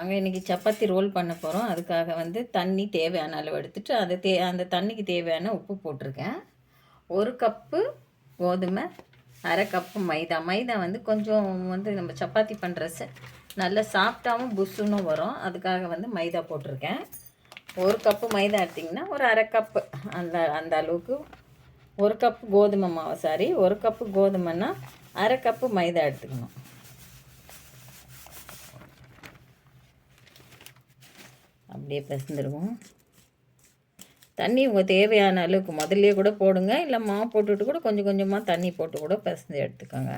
நாங்கள் இன்றைக்கி சப்பாத்தி ரோல் பண்ண போகிறோம் அதுக்காக வந்து தண்ணி தேவையான அளவு எடுத்துகிட்டு அது தே அந்த தண்ணிக்கு தேவையான உப்பு போட்டிருக்கேன். ஒரு கப்பு கோதுமை அரை கப்பு மைதா. மைதா வந்து கொஞ்சம் வந்து நம்ம சப்பாத்தி பண்ணுற ச நல்ல சாஃப்டாகவும் புஷ்ஷுன்னு வரும். அதுக்காக வந்து மைதா போட்டிருக்கேன். ஒரு கப்பு மைதா எடுத்திங்கன்னா ஒரு அரை கப்பு அந்த அந்த அளவுக்கு. ஒரு கப்பு கோதுமை மாவு சாரி ஒரு கப்பு கோதுமைன்னா அரை கப்பு மைதா எடுத்துக்கணும். அப்படியே பிசைந்துடுவோம் தண்ணி உங்கள் தேவையான அளவுக்கு முதல்லையே கூட போடுங்க. இல்லை மாவு போட்டுட்டு கூட கொஞ்சம் கொஞ்சமாக தண்ணி போட்டு கூட பிசைஞ்சு எடுத்துக்கோங்க.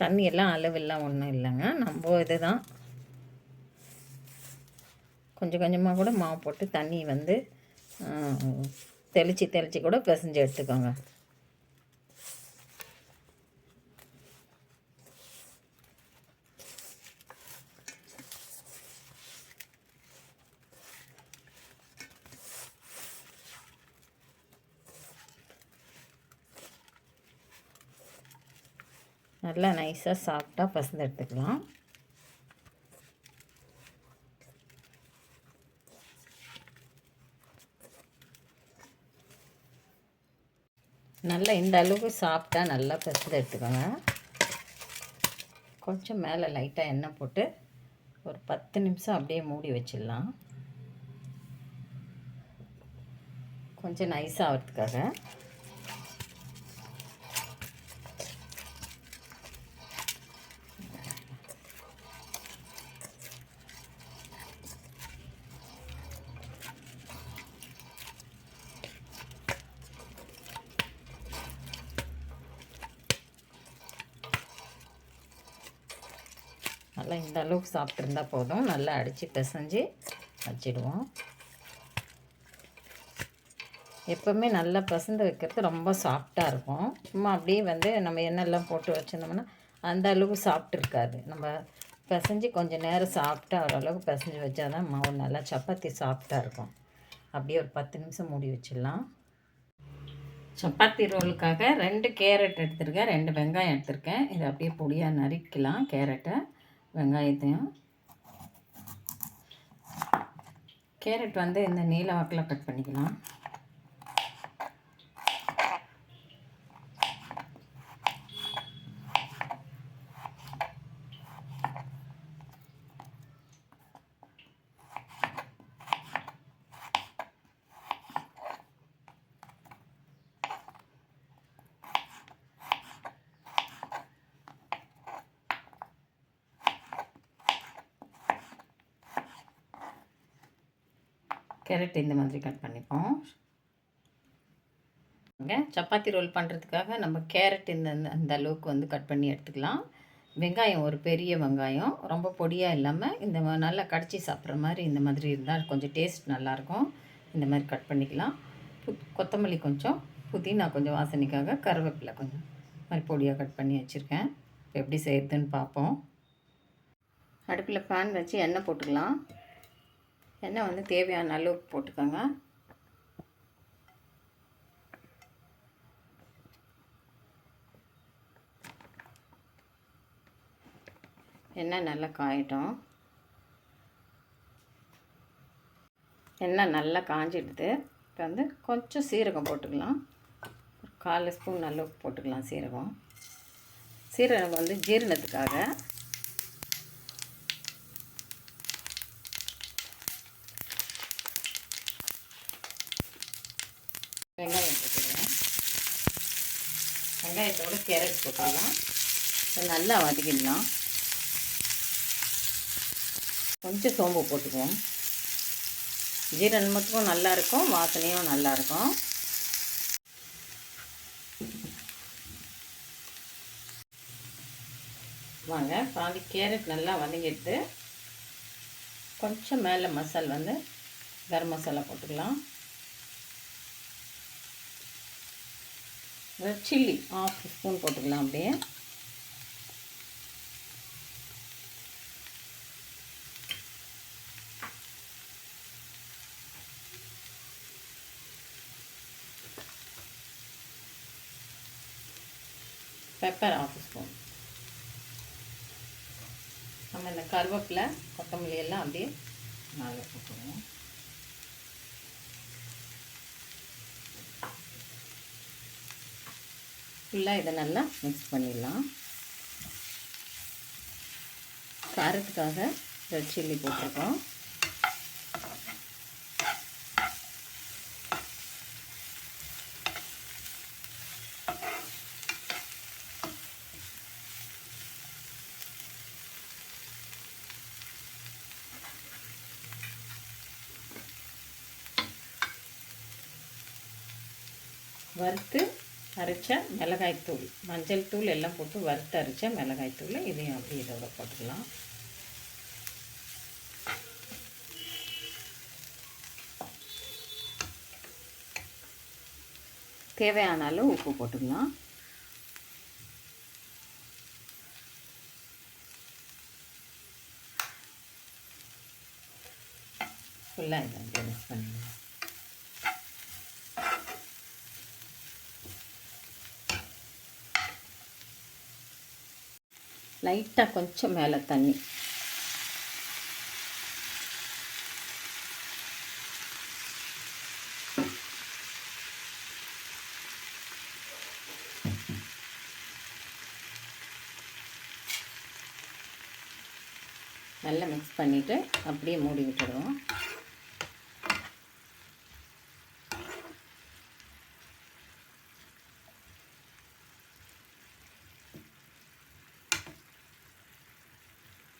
தண்ணி எல்லாம் அளவெல்லாம் ஒன்றும் இல்லைங்க. நம்ம இது தான் கொஞ்சம் கொஞ்சமாக கூட மாவு போட்டு தண்ணி வந்து தெளித்து தெளித்து கூட பிசைஞ்சு எடுத்துக்கோங்க. நல்லா நைஸாக சாஃப்டாக பசந்து எடுத்துக்கலாம். நல்லா இந்த அளவுக்கு சாஃப்டாக நல்லா பசந்து எடுத்துக்கோங்க. கொஞ்சம் மேலே லைட்டாக எண்ணெய் போட்டு ஒரு பத்து நிமிஷம் அப்படியே மூடி வச்சிடலாம். கொஞ்சம் நைஸாகிறதுக்காக இந்த அளவுக்கு சாப்பிட்ருந்தா போதும். நல்லா அடித்து பிசைஞ்சு வச்சிடுவோம். எப்போவுமே நல்லா பசந்து வைக்கிறது ரொம்ப சாஃப்டாக இருக்கும். சும்மா அப்படியே வந்து நம்ம எண்ணெய்லாம் போட்டு வச்சுருந்தோம்னா அந்த அளவுக்கு சாப்பிட்ருக்காது நம்ம பிசைஞ்சு கொஞ்சம் நேரம் சாஃப்டாக ஓரளவுக்கு பிசைஞ்சு வச்சா தான் மாவு நல்லா சப்பாத்தி சாஃப்டாக இருக்கும். அப்படியே ஒரு பத்து நிமிஷம் மூடி வச்சிடலாம். சப்பாத்தி ரோலுக்காக ரெண்டு கேரட் எடுத்திருக்கேன். ரெண்டு வெங்காயம் எடுத்திருக்கேன். இதை அப்படியே பொடியாக நறுக்கலாம் கேரட்டை. வெங்காயத்தையும். கேரட் வந்து இந்த நீல வாக்கில் கட் பண்ணிக்கலாம். கேரட் இந்த மாதிரி கட் பண்ணிப்போம். சப்பாத்தி ரோல் பண்ணுறதுக்காக நம்ம கேரட் இந்த அந்த அளவுக்கு வந்து கட் பண்ணி எடுத்துக்கலாம். வெங்காயம் ஒரு பெரிய வெங்காயம் ரொம்ப பொடியாக இல்லாமல் இந்த நல்லா கடிச்சி சாப்பிட்ற மாதிரி இந்த மாதிரி இருந்தால் கொஞ்சம் டேஸ்ட் நல்லாயிருக்கும் இந்த மாதிரி கட் பண்ணிக்கலாம். பு கொத்தமல்லி கொஞ்சம் புதினா கொஞ்சம் வாசனைக்காக கருவேப்பிலை கொஞ்சம் மாதிரி பொடியாக கட் பண்ணி வச்சுருக்கேன். இப்போ எப்படி செய்கிறதுன்னு பார்ப்போம். அடுப்பில் பேன் வச்சு எண்ணெய் போட்டுக்கலாம். எண்ணெய் வந்து தேவையான அளவுக்கு போட்டுக்கோங்க. எண்ணெய் நல்லா காயட்டும். எண்ணெய் நல்லா காஞ்சிடுது. இப்போ வந்து கொஞ்சம் சீரகம் போட்டுக்கலாம். ஒரு கால் ஸ்பூன் அளவுக்கு போட்டுக்கலாம் சீரகம். சீரகம் வந்து ஜீரணத்துக்காக வெங்காயம் போட்டுக்கலாம் வெங்காயத்தோடு கேரட் போட்டுடலாம் நல்லா வதக்கிடலாம். கொஞ்சம் சோம்பு போட்டுக்குவோம். ஜீரணமத்துக்கும் நல்லாயிருக்கும் வாசனையும் நல்லாயிருக்கும் வாங்க பாதி கேரட் நல்லா வதங்கிட்டு கொஞ்சம் மேலே மசால் வந்து கரம் மசாலா போட்டுக்கலாம். ரெட் சில்லி ஆஃப் ஸ்பூன் போட்டுக்கலாம் அப்படியே. பெப்பர் ஆஃப் ஸ்பூன் நம்ம இந்த கருவேப்பிலை கொத்தமல்லி எல்லாம் அப்படியே நல்லா போட்டுருவோம். ஃபுல்லாக இதை நல்லா மிக்ஸ் பண்ணிடலாம். காரத்துக்காக ரெட் சில்லி போட்டிருக்கோம். வறுத்து அரைச்ச மிளகாய்த்தூள் மஞ்சள் தூள் எல்லாம் போட்டு வறுத்து அரைச்ச மிளகாய்த்தூள் இதையும் அப்படியே இதோட போட்டுக்கலாம் தேவையானாலும் உப்பு போட்டுக்கலாம். ஃபுல்லாக இதை மிக்ஸ் பண்ணிடலாம் லைட்டாக கொஞ்சம் மேலே தண்ணி. நல்லா மிக்ஸ் பண்ணிவிட்டு அப்படியே மூடி விட்டுடுவோம்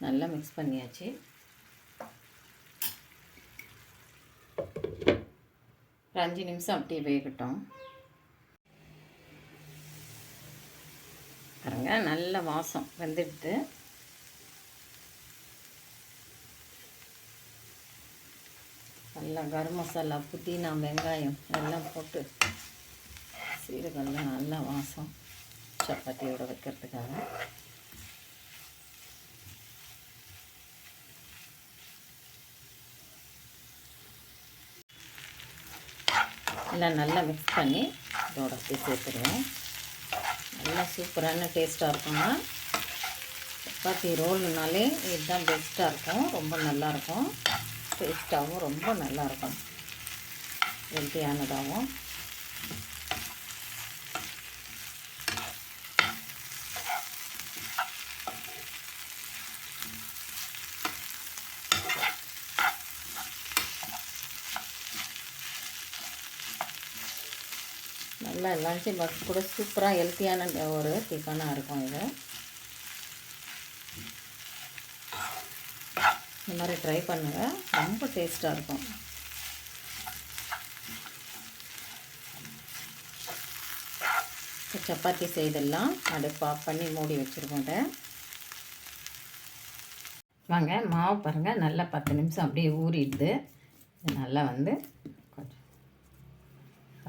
நல்லா மிக்ஸ் பண்ணியாச்சு. ஒரு அஞ்சு நிமிஷம் அப்படியே வேகட்டும். பாருங்க நல்ல வாசம் வெந்துடுது. நல்லா கரம் மசாலா புதினா வெங்காயம் எல்லாம் போட்டு சீரகம்லாம் நல்லா வாசம். சப்பாத்தியோட வைக்கிறதுக்காக. எல்லாம் நல்லா மிக்ஸ் பண்ணி இதோட அப்படியே சேர்த்துருவோம் நல்லா சூப்பரான டேஸ்ட்டாக இருக்குங்க. சப்பாத்தி ரோல்னாலே இதுதான் பெஸ்ட்டாக இருக்கும். ரொம்ப நல்லாயிருக்கும். டேஸ்ட்டாகவும் ரொம்ப நல்லாயிருக்கும். ஹெல்த்தியானதாகவும் நல்லா லஞ்சு பாக்ஸ் கூட சூப்பராக ஹெல்த்தியான ஒரு டிஃபனாக இருக்கும் இது. இந்த மாதிரி ட்ரை பண்ணுங்கள் ரொம்ப டேஸ்ட்டாக இருக்கும். சப்பாத்தி செய்தெல்லாம் அடுப்பு ஆஃப் பண்ணி மூடி வச்சுருக்கோம் வாங்க மாவு பாருங்கள் நல்லா பத்து நிமிஷம் அப்படியே ஊறிடுது. நல்லா வந்து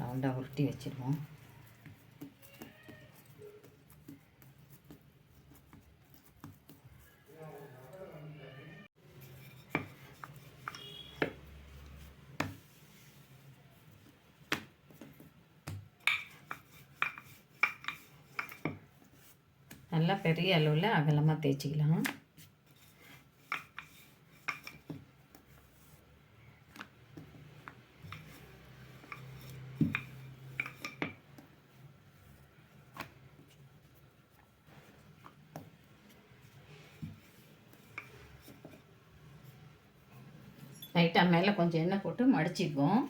ரவுண்டாக உருட்டி வச்சுருவோம். நல்லா பெரிய அளவில் அகலமாக தேய்ச்சிக்கலாம். லைட்டாக மேலே கொஞ்சம் எண்ணெய் போட்டு மடிச்சிக்குவோம்.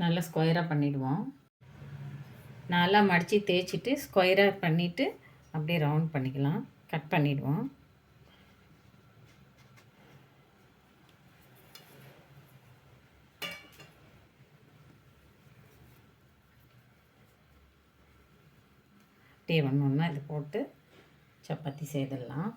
நல்லா ஸ்கொயராக பண்ணிவிடுவோம் நல்லா மடித்து தேய்ச்சிட்டு ஸ்கொயராக பண்ணிவிட்டு அப்படியே ரவுண்ட் பண்ணிக்கலாம். கட் பண்ணிவிடுவோம் அப்படியே ஒன்று ஒன்றா இது போட்டு சப்பாத்தி செய்திடலாம்.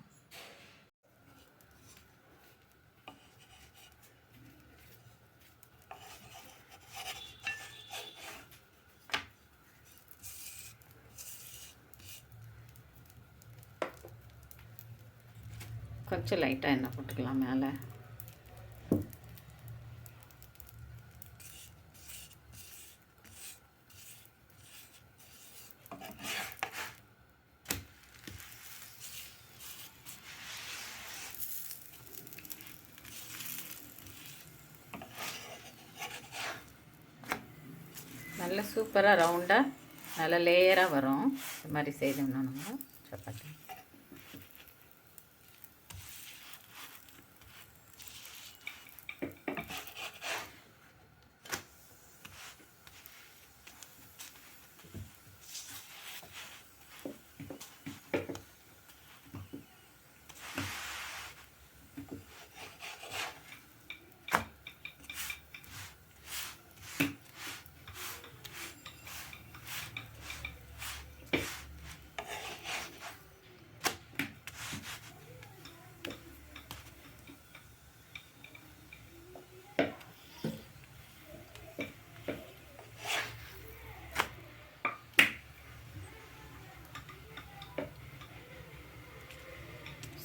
கொஞ்சம் லைட்டாக எண்ணெய் போட்டுக்கலாம் மேலே. நல்ல சூப்பராக ரவுண்டாக நல்லா லேயராக வரும். இந்த மாதிரி செய்தோம்னா நம்ம சப்பாத்தி.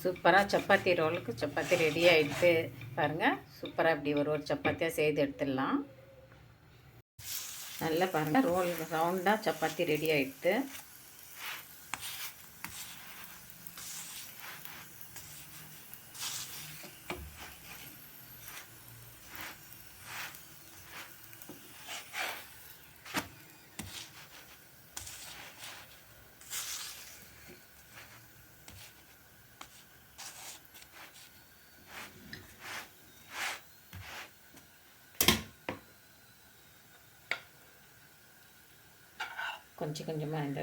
சூப்பராக சப்பாத்தி ரோலுக்கு சப்பாத்தி ரெடி ஆகிட்டு பாருங்கள் சூப்பராக இப்படி ஒரு ஒரு சப்பாத்தியாக செய்து எடுத்துடலாம். நல்லா பாருங்கள் ரோல் ரவுண்டாக சப்பாத்தி ரெடி ஆகிட்டு கொஞ்சம் கொஞ்சமாக இந்த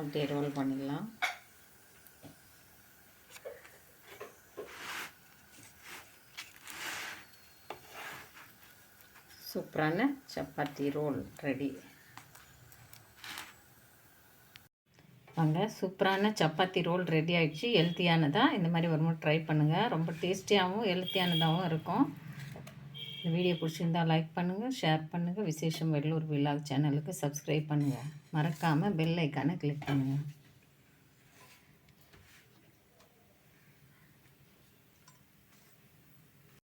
அப்படியே ரோல் பண்ணிடலாம். சூப்பரான சப்பாத்தி ரோல் ரெடி வாங்க. சூப்பரான சப்பாத்தி ரோல் ரெடி ஆகிடுச்சு ஹெல்த்தியானதாக இந்த மாதிரி ஒரு முறை ட்ரை பண்ணுங்கள் ரொம்ப டேஸ்டியாகவும் ஹெல்த்தியானதாகவும் இருக்கும். இந்த வீடியோ பிடிச்சிருந்தால் லைக் பண்ணுங்கள் ஷேர் பண்ணுங்கள் விசேஷம் வெள்ளூர் விழா சேனலுக்கு சப்ஸ்கிரைப் பண்ணுங்கள் மறக்காமல் பெல் ஐக்கானை கிளிக் பண்ணுங்கள்